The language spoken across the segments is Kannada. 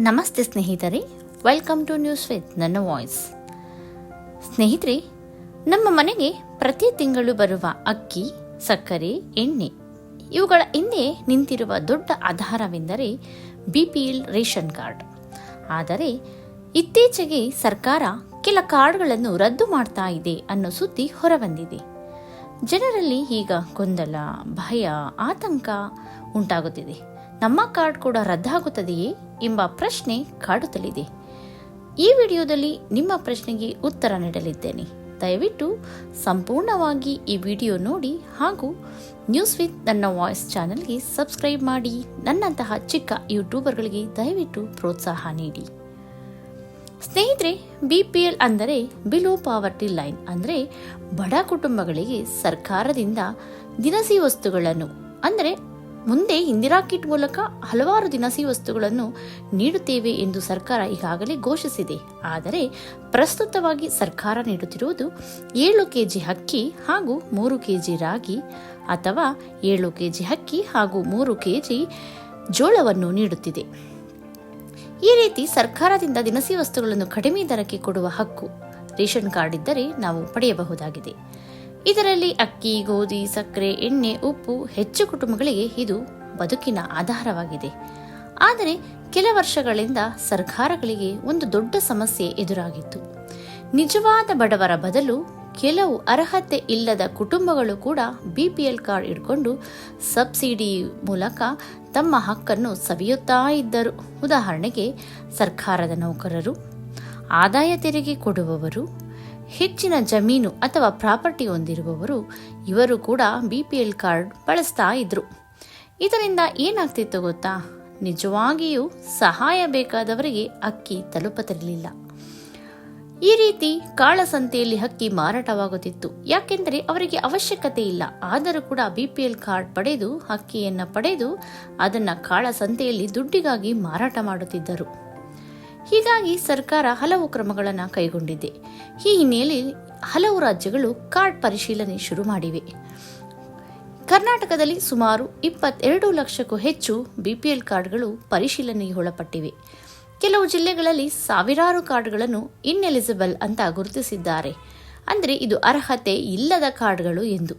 ನಮಸ್ತೆ ಸ್ನೇಹಿತರೆ ವೆಲ್ಕಮ್ ಟು ನ್ಯೂಸ್ ವಿತ್ ನನ್ನ ವಾಯ್ಸ್ ಸ್ನೇಹಿತರೆ, ನಮ್ಮ ಮನೆಗೆ ಪ್ರತಿ ತಿಂಗಳು ಬರುವ ಅಕ್ಕಿ, ಸಕ್ಕರೆ, ಎಣ್ಣೆ, ಇವುಗಳ ಹಿಂದೆ ನಿಂತಿರುವ ದೊಡ್ಡ ಆಧಾರವೆಂದರೆ ಬಿಪಿಎಲ್ ರೇಷನ್ ಕಾರ್ಡ್. ಆದರೆ, ಇತ್ತೀಚೆಗೆ ಸರ್ಕಾರ ಕೆಲ ಕಾರ್ಡ್ಗಳನ್ನು ರದ್ದು ಮಾಡ್ತಾ ಇದೆ ಅನ್ನೋ ಸುದ್ದಿ ಹೊರಬಂದಿದೆ. ಜನರಲ್ಲಿ ಈಗ ಗೊಂದಲ, ಭಯ, ಆತಂಕ ಉಂಟಾಗುತ್ತಿದೆ. ನಮ್ಮ ಕಾರ್ಡ್ ಕೂಡ ರದ್ದಾಗುತ್ತದೆಯೇ ಎಂಬ ಪ್ರಶ್ನೆ ಕಾಡುತ್ತಲಿದೆ. ಈ ವಿಡಿಯೋದಲ್ಲಿ ನಿಮ್ಮ ಪ್ರಶ್ನೆಗೆ ಉತ್ತರ ನೀಡಲಿದ್ದೇನೆ. ದಯವಿಟ್ಟು ಸಂಪೂರ್ಣವಾಗಿ ಈ ವಿಡಿಯೋ ನೋಡಿ ಹಾಗೂ ನ್ಯೂಸ್ ವಿತ್ ನನ್ನ ವಾಯ್ಸ್ ಚಾನೆಲ್ಗೆ ಸಬ್ಸ್ಕ್ರೈಬ್ ಮಾಡಿ ನನ್ನಂತಹ ಚಿಕ್ಕ ಯೂಟ್ಯೂಬರ್ಗಳಿಗೆ ದಯವಿಟ್ಟು ಪ್ರೋತ್ಸಾಹ ನೀಡಿ. ಸ್ನೇಹಿತರೆ ಬಿ ಪಿ ಎಲ್ ಅಂದರೆ ಬಿಲೋ ಪಾವರ್ಟಿ ಲೈನ್ ಅಂದರೆ ಬಡ ಕುಟುಂಬಗಳಿಗೆ ಸರ್ಕಾರದಿಂದ ದಿನಸಿ ವಸ್ತುಗಳನ್ನು, ಅಂದರೆ ಮುಂದೆ ಇಂದಿರಾ ಕಿಟ್ ಮೂಲಕ ಹಲವಾರು ದಿನಸಿ ವಸ್ತುಗಳನ್ನು ನೀಡುತ್ತೇವೆ ಎಂದು ಸರ್ಕಾರ ಈಗಾಗಲೇ ಘೋಷಿಸಿದೆ. ಆದರೆ ಪ್ರಸ್ತುತವಾಗಿ ಸರ್ಕಾರ ನೀಡುತ್ತಿರುವುದು ಏಳು ಕೆಜಿ ಅಕ್ಕಿ ಹಾಗೂ ಮೂರು ಕೆಜಿ ರಾಗಿ ಅಥವಾ ಏಳು ಕೆಜಿ ಅಕ್ಕಿ ಹಾಗೂ ಮೂರು ಕೆಜಿ ಜೋಳವನ್ನು ನೀಡುತ್ತಿದೆ. ಈ ರೀತಿ ಸರ್ಕಾರದಿಂದ ದಿನಸಿ ವಸ್ತುಗಳನ್ನು ಕಡಿಮೆ ದರಕ್ಕೆ ಕೊಡುವ ಹಕ್ಕು ರೇಷನ್ ಕಾರ್ಡ್ ಇದ್ದರೆ ನಾವು ಪಡೆಯಬಹುದಾಗಿದೆ. ಇದರಲ್ಲಿ ಅಕ್ಕಿ, ಗೋಧಿ, ಸಕ್ಕರೆ, ಎಣ್ಣೆ, ಉಪ್ಪು, ಹೆಚ್ಚು ಕುಟುಂಬಗಳಿಗೆ ಇದು ಬದುಕಿನ ಆಧಾರವಾಗಿದೆ. ಆದರೆ ಕೆಲ ವರ್ಷಗಳಿಂದ ಸರ್ಕಾರಗಳಿಗೆ ಒಂದು ದೊಡ್ಡ ಸಮಸ್ಯೆ ಎದುರಾಗಿತ್ತು. ನಿಜವಾದ ಬಡವರ ಬದಲು ಕೆಲವು ಅರ್ಹತೆ ಇಲ್ಲದ ಕುಟುಂಬಗಳು ಕೂಡ ಬಿಪಿಎಲ್ ಕಾರ್ಡ್ ಇಟ್ಕೊಂಡು ಸಬ್ಸಿಡಿ ಮೂಲಕ ತಮ್ಮ ಹಕ್ಕನ್ನು ಸವಿಯುತ್ತಾ ಇದ್ದರು. ಉದಾಹರಣೆಗೆ ಸರ್ಕಾರದ ನೌಕರರು, ಆದಾಯ ತೆರಿಗೆ ಕೊಡುವವರು ಹೆಚ್ಚಿನ ಜಮೀನು ಅಥವಾ ಪ್ರಾಪರ್ಟಿ ಹೊಂದಿರುವವರು ಇವರು ಕೂಡ ಬಿ ಪಿ ಎಲ್ ಕಾರ್ಡ್ ಬಳಸ್ತಾ ಇದ್ರು. ಇದರಿಂದ ಏನಾಗ್ತಿತ್ತು ಗೊತ್ತಾ? ನಿಜವಾಗಿಯೂ ಸಹಾಯ ಬೇಕಾದವರಿಗೆ ಅಕ್ಕಿ ತಲುಪತಿರಲಿಲ್ಲ. ಈ ರೀತಿ ಕಾಳಸಂತೆಯಲ್ಲಿ ಅಕ್ಕಿ ಮಾರಾಟವಾಗುತ್ತಿತ್ತು. ಯಾಕೆಂದರೆ ಅವರಿಗೆ ಅವಶ್ಯಕತೆ ಇಲ್ಲ. ಆದರೂ ಕೂಡ ಬಿ ಪಿ ಎಲ್ ಕಾರ್ಡ್ ಪಡೆದು ಅಕ್ಕಿಯನ್ನು ಪಡೆದು ಅದನ್ನು ಕಾಳಸಂತೆಯಲ್ಲಿ ದುಡ್ಡಿಗಾಗಿ ಮಾರಾಟ ಮಾಡುತ್ತಿದ್ದರು. ಹೀಗಾಗಿ ಸರ್ಕಾರ ಹಲವು ಕ್ರಮಗಳನ್ನು ಕೈಗೊಂಡಿದೆ. ಈ ಹಿನ್ನೆಲೆಯಲ್ಲಿ ಹಲವು ರಾಜ್ಯಗಳು ಕಾರ್ಡ್ ಪರಿಶೀಲನೆ ಶುರು ಮಾಡಿವೆ. ಕರ್ನಾಟಕದಲ್ಲಿ ಸುಮಾರು ಇಪ್ಪತ್ತೆರಡು ಲಕ್ಷಕ್ಕೂ ಹೆಚ್ಚು ಬಿಪಿಎಲ್ ಕಾರ್ಡ್ಗಳು ಪರಿಶೀಲನೆಗೆ ಒಳಪಟ್ಟಿವೆ. ಕೆಲವು ಜಿಲ್ಲೆಗಳಲ್ಲಿ ಸಾವಿರಾರು ಕಾರ್ಡ್ಗಳನ್ನು ಇನ್ಎಲಿಜಿಬಲ್ ಅಂತ ಗುರುತಿಸಿದ್ದಾರೆ. ಅಂದರೆ ಇದು ಅರ್ಹತೆ ಇಲ್ಲದ ಕಾರ್ಡ್ಗಳು ಎಂದು.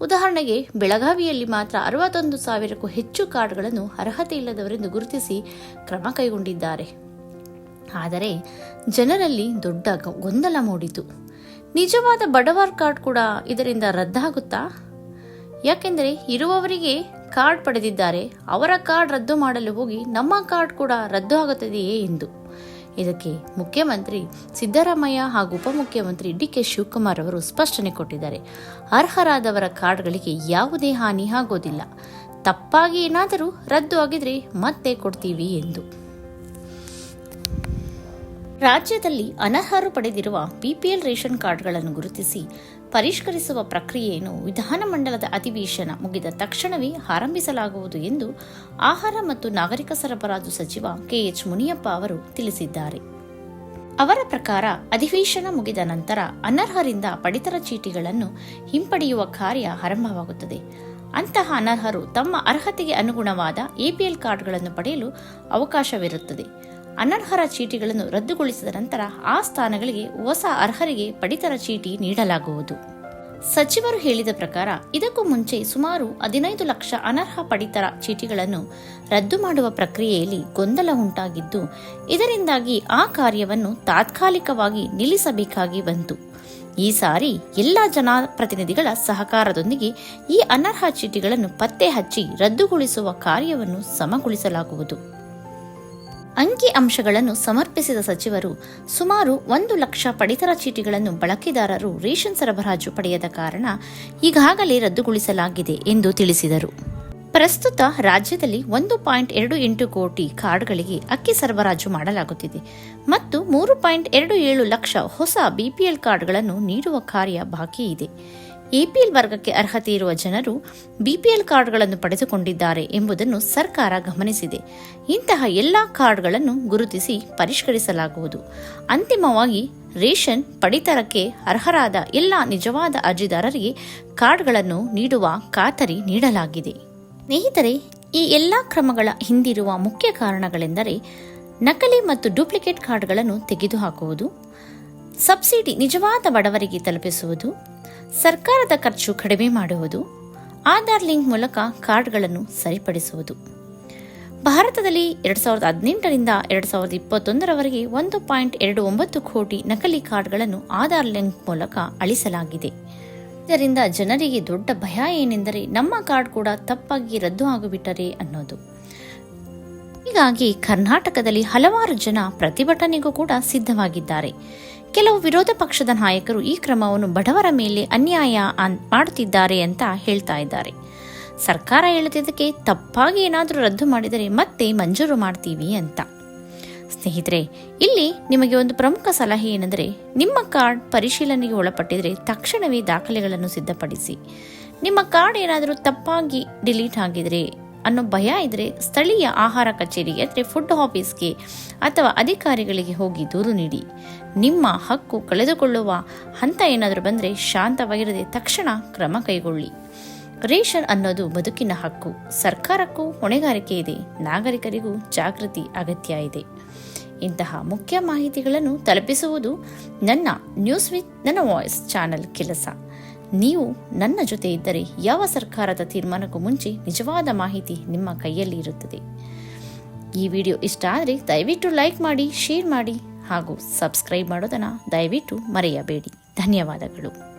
ಉದಾಹರಣೆಗೆ, ಬೆಳಗಾವಿಯಲ್ಲಿ ಮಾತ್ರ ಅರವತ್ತೊಂದು ಸಾವಿರಕ್ಕೂ ಹೆಚ್ಚು ಕಾರ್ಡ್ಗಳನ್ನು ಅರ್ಹತೆ ಇಲ್ಲದವರೆಂದು ಗುರುತಿಸಿ ಕ್ರಮ ಕೈಗೊಂಡಿದ್ದಾರೆ. ಆದರೆ ಜನರಲ್ಲಿ ದೊಡ್ಡ ಗೊಂದಲ ಮೂಡಿತು. ನಿಜವಾದ ಬಡವರ್ ಕಾರ್ಡ್ ಕೂಡ ಇದರಿಂದ ರದ್ದಾಗುತ್ತಾ? ಯಾಕೆಂದರೆ ಇರುವವರಿಗೆ ಕಾರ್ಡ್ ಪಡೆದಿದ್ದಾರೆ. ಅವರ ಕಾರ್ಡ್ ರದ್ದು ಮಾಡಲು ಹೋಗಿ ನಮ್ಮ ಕಾರ್ಡ್ ಕೂಡ ರದ್ದು ಆಗುತ್ತದೆಯೇ ಎಂದು. ಇದಕ್ಕೆ ಮುಖ್ಯಮಂತ್ರಿ ಸಿದ್ದರಾಮಯ್ಯ ಹಾಗೂ ಉಪಮುಖ್ಯಮಂತ್ರಿ ಡಿ ಕೆ ಶಿವಕುಮಾರ್ ಅವರು ಸ್ಪಷ್ಟನೆ ಕೊಟ್ಟಿದ್ದಾರೆ. ಅರ್ಹರಾದವರ ಕಾರ್ಡ್ಗಳಿಗೆ ಯಾವುದೇ ಹಾನಿ ಆಗೋದಿಲ್ಲ. ತಪ್ಪಾಗಿ ಏನಾದರೂ ರದ್ದು ಆಗಿದ್ರೆ ಮತ್ತೆ ಕೊಡ್ತೀವಿ ಎಂದು. ರಾಜ್ಯದಲ್ಲಿ ಅನರ್ಹರು ಪಡೆದಿರುವ ಬಿಪಿಎಲ್ ರೇಷನ್ ಕಾರ್ಡ್ಗಳನ್ನು ಗುರುತಿಸಿ ಪರಿಷ್ಕರಿಸುವ ಪ್ರಕ್ರಿಯೆಯನ್ನು ವಿಧಾನಮಂಡಲದ ಅಧಿವೇಶನ ಮುಗಿದ ತಕ್ಷಣವೇ ಆರಂಭಿಸಲಾಗುವುದು ಎಂದು ಆಹಾರ ಮತ್ತು ನಾಗರಿಕ ಸರಬರಾಜು ಸಚಿವ ಕೆಎಚ್ ಮುನಿಯಪ್ಪ ಅವರು ತಿಳಿಸಿದ್ದಾರೆ. ಅವರ ಪ್ರಕಾರ ಅಧಿವೇಶನ ಮುಗಿದ ನಂತರ ಅನರ್ಹರಿಂದ ಪಡಿತರ ಚೀಟಿಗಳನ್ನು ಹಿಂಪಡೆಯುವ ಕಾರ್ಯ ಆರಂಭವಾಗುತ್ತದೆ. ಅಂತಹ ಅನರ್ಹರು ತಮ್ಮ ಅರ್ಹತೆಗೆ ಅನುಗುಣವಾದ ಎಪಿಎಲ್ ಕಾರ್ಡ್ಗಳನ್ನು ಪಡೆಯಲು ಅವಕಾಶವಿರುತ್ತದೆ. ಅನರ್ಹರ ಚೀಟಿಗಳನ್ನು ರದ್ದುಗೊಳಿಸಿದ ನಂತರ ಆ ಸ್ಥಾನಗಳಿಗೆ ಹೊಸ ಅರ್ಹರಿಗೆ ಪಡಿತರ ಚೀಟಿ ನೀಡಲಾಗುವುದು. ಸಚಿವರು ಹೇಳಿದ ಪ್ರಕಾರ ಇದಕ್ಕೂ ಮುಂಚೆ ಸುಮಾರು ಹದಿನೈದು ಲಕ್ಷ ಅನರ್ಹ ಪಡಿತರ ಚೀಟಿಗಳನ್ನು ರದ್ದು ಮಾಡುವ ಪ್ರಕ್ರಿಯೆಯಲ್ಲಿ ಗೊಂದಲ ಉಂಟಾಗಿದ್ದು, ಇದರಿಂದಾಗಿ ಆ ಕಾರ್ಯವನ್ನು ತಾತ್ಕಾಲಿಕವಾಗಿ ನಿಲ್ಲಿಸಬೇಕಾಗಿ ಬಂತು. ಈ ಸಾರಿ ಎಲ್ಲ ಜನಪ್ರತಿನಿಧಿಗಳ ಸಹಕಾರದೊಂದಿಗೆ ಈ ಅನರ್ಹ ಚೀಟಿಗಳನ್ನು ಪತ್ತೆ ಹಚ್ಚಿ ರದ್ದುಗೊಳಿಸುವ ಕಾರ್ಯವನ್ನು ಸಮಗೊಳಿಸಲಾಗುವುದು. ಅಂಕಿ ಅಂಶಗಳನ್ನು ಸಮರ್ಪಿಸಿದ ಸಚಿವರು, ಸುಮಾರು ಒಂದು ಲಕ್ಷ ಪಡಿತರ ಚೀಟಿಗಳನ್ನು ಬಳಕೆದಾರರು ರೇಷನ್ ಸರಬರಾಜು ಪಡೆಯದ ಕಾರಣ ಈಗಾಗಲೇ ರದ್ದುಗೊಳಿಸಲಾಗಿದೆ ಎಂದು ತಿಳಿಸಿದರು. ಪ್ರಸ್ತುತ ರಾಜ್ಯದಲ್ಲಿ ಒಂದು ಪಾಯಿಂಟ್ ಎರಡು ಎಂಟು ಕೋಟಿ ಕಾರ್ಡ್ಗಳಿಗೆ ಅಕ್ಕಿ ಸರಬರಾಜು ಮಾಡಲಾಗುತ್ತಿದೆ ಮತ್ತು ಮೂರು ಪಾಯಿಂಟ್ ಎರಡು ಏಳು ಲಕ್ಷ ಹೊಸ ಬಿಪಿಎಲ್ ಕಾರ್ಡ್ಗಳನ್ನು ನೀಡುವ ಕಾರ್ಯ ಬಾಕಿ ಇದೆ. ಎಪಿಎಲ್ ವರ್ಗಕ್ಕೆ ಅರ್ಹತೆ ಇರುವ ಜನರು ಬಿಪಿಎಲ್ ಕಾರ್ಡ್ಗಳನ್ನು ಪಡೆದುಕೊಂಡಿದ್ದಾರೆ ಎಂಬುದನ್ನು ಸರ್ಕಾರ ಗಮನಿಸಿದೆ. ಇಂತಹ ಎಲ್ಲ ಕಾರ್ಡ್ಗಳನ್ನು ಗುರುತಿಸಿ ಪರಿಷ್ಕರಿಸಲಾಗುವುದು. ಅಂತಿಮವಾಗಿ ರೇಷನ್ ಪಡಿತರಕ್ಕೆ ಅರ್ಹರಾದ ಎಲ್ಲ ನಿಜವಾದ ಅರ್ಜಿದಾರರಿಗೆ ಕಾರ್ಡ್ಗಳನ್ನು ನೀಡುವ ಖಾತರಿ ನೀಡಲಾಗಿದೆ. ಸ್ನೇಹಿತರೆ, ಈ ಎಲ್ಲ ಕ್ರಮಗಳ ಹಿಂದಿರುವ ಮುಖ್ಯ ಕಾರಣಗಳೆಂದರೆ ನಕಲಿ ಮತ್ತು ಡೂಪ್ಲಿಕೇಟ್ ಕಾರ್ಡ್ಗಳನ್ನು ತೆಗೆದುಹಾಕುವುದು, ಸಬ್ಸಿಡಿ ನಿಜವಾದ ಬಡವರಿಗೆ ತಲುಪಿಸುವುದು ಸರ್ಕಾರದ ಖರ್ಚು ಕಡಿಮೆ ಮಾಡುವುದು, ಆಧಾರ್ ಲಿಂಕ್ ಮೂಲಕ ಕಾರ್ಡ್ಗಳನ್ನು ಸರಿಪಡಿಸುವುದು. ಭಾರತದಲ್ಲಿ ಎರಡು ಸಾವಿರದ ಹದಿನೆಂಟರಿಂದ ಎರಡು ಸಾವಿರದ ಇಪ್ಪತ್ತೊಂದರವರೆಗೆ ಒಂದು ಪಾಯಿಂಟ್ ಎರಡು ಒಂಬತ್ತು ಕೋಟಿ ನಕಲಿ ಕಾರ್ಡ್ಗಳನ್ನು ಆಧಾರ್ ಲಿಂಕ್ ಮೂಲಕ ಅಳಿಸಲಾಗಿದೆ. ಇದರಿಂದ ಜನರಿಗೆ ದೊಡ್ಡ ಭಯ ಏನೆಂದರೆ ನಮ್ಮ ಕಾರ್ಡ್ ಕೂಡ ತಪ್ಪಾಗಿ ರದ್ದು ಆಗಿಬಿಟ್ಟರೆ ಅನ್ನೋದು. ಹೀಗಾಗಿ ಕರ್ನಾಟಕದಲ್ಲಿ ಹಲವಾರು ಜನ ಪ್ರತಿಭಟನೆಗೂ ಕೂಡ ಸಿದ್ಧವಾಗಿದ್ದಾರೆ. ಕೆಲವು ವಿರೋಧ ಪಕ್ಷದ ನಾಯಕರು ಈ ಕ್ರಮವನ್ನು ಬಡವರ ಮೇಲೆ ಅನ್ಯಾಯ ಅನ್- ಮಾಡುತ್ತಿದ್ದಾರೆ ಅಂತ ಹೇಳ್ತಾ ಇದ್ದಾರೆ. ಸರ್ಕಾರ ಹೇಳುತ್ತಿದ್ದಕ್ಕೆ ತಪ್ಪಾಗಿ ಏನಾದರೂ ರದ್ದು ಮಾಡಿದರೆ ಮತ್ತೆ ಮಂಜೂರು ಮಾಡ್ತೀವಿ ಅಂತ. ಸ್ನೇಹಿತರೆ, ಇಲ್ಲಿ ನಿಮಗೆ ಒಂದು ಪ್ರಮುಖ ಸಲಹೆ ಏನೆಂದರೆ, ನಿಮ್ಮ ಕಾರ್ಡ್ ಪರಿಶೀಲನೆಗೆ ಒಳಪಟ್ಟಿದರೆ ತಕ್ಷಣವೇ ದಾಖಲೆಗಳನ್ನು ಸಿದ್ಧಪಡಿಸಿ. ನಿಮ್ಮ ಕಾರ್ಡ್ ಏನಾದರೂ ತಪ್ಪಾಗಿ ಡಿಲೀಟ್ ಆಗಿದ್ರೆ ಅನ್ನೋ ಭಯ ಇದ್ರೆ ಸ್ಥಳೀಯ ಆಹಾರ ಕಚೇರಿಗೆ ಅಂದರೆ ಫುಡ್ ಆಫೀಸ್ಗೆ ಅಥವಾ ಅಧಿಕಾರಿಗಳಿಗೆ ಹೋಗಿ ದೂರು ನೀಡಿ. ನಿಮ್ಮ ಹಕ್ಕು ಕಳೆದುಕೊಳ್ಳುವ ಹಂತ ಏನಾದರೂ ಬಂದರೆ ಶಾಂತವಾಗಿರದೆ ತಕ್ಷಣ ಕ್ರಮ ಕೈಗೊಳ್ಳಿ. ರೇಷನ್ ಅನ್ನೋದು ಬದುಕಿನ ಹಕ್ಕು. ಸರ್ಕಾರಕ್ಕೂ ಹೊಣೆಗಾರಿಕೆ ಇದೆ. ನಾಗರಿಕರಿಗೂ ಜಾಗೃತಿ ಅಗತ್ಯ ಇದೆ. ಇಂತಹ ಮುಖ್ಯ ಮಾಹಿತಿಗಳನ್ನು ತಲುಪಿಸುವುದು ನನ್ನ ನ್ಯೂಸ್ ವಿತ್ ನನ್ನ ವಾಯ್ಸ್ ಚಾನೆಲ್ ಕೆಲಸ. ನೀವು ನನ್ನ ಜೊತೆ ಇದ್ದರೆ ಯಾವ ಸರ್ಕಾರದ ತೀರ್ಮಾನಕ್ಕೂ ಮುಂಚೆ ನಿಜವಾದ ಮಾಹಿತಿ ನಿಮ್ಮ ಕೈಯಲ್ಲಿ ಇರುತ್ತದೆ. ಈ ವಿಡಿಯೋ ಇಷ್ಟ ಆದರೆ ದಯವಿಟ್ಟು ಲೈಕ್ ಮಾಡಿ, ಶೇರ್ ಮಾಡಿ ಹಾಗೂ ಸಬ್ಸ್ಕ್ರೈಬ್ ಮಾಡೋದನ್ನು ದಯವಿಟ್ಟು ಮರೆಯಬೇಡಿ. ಧನ್ಯವಾದಗಳು.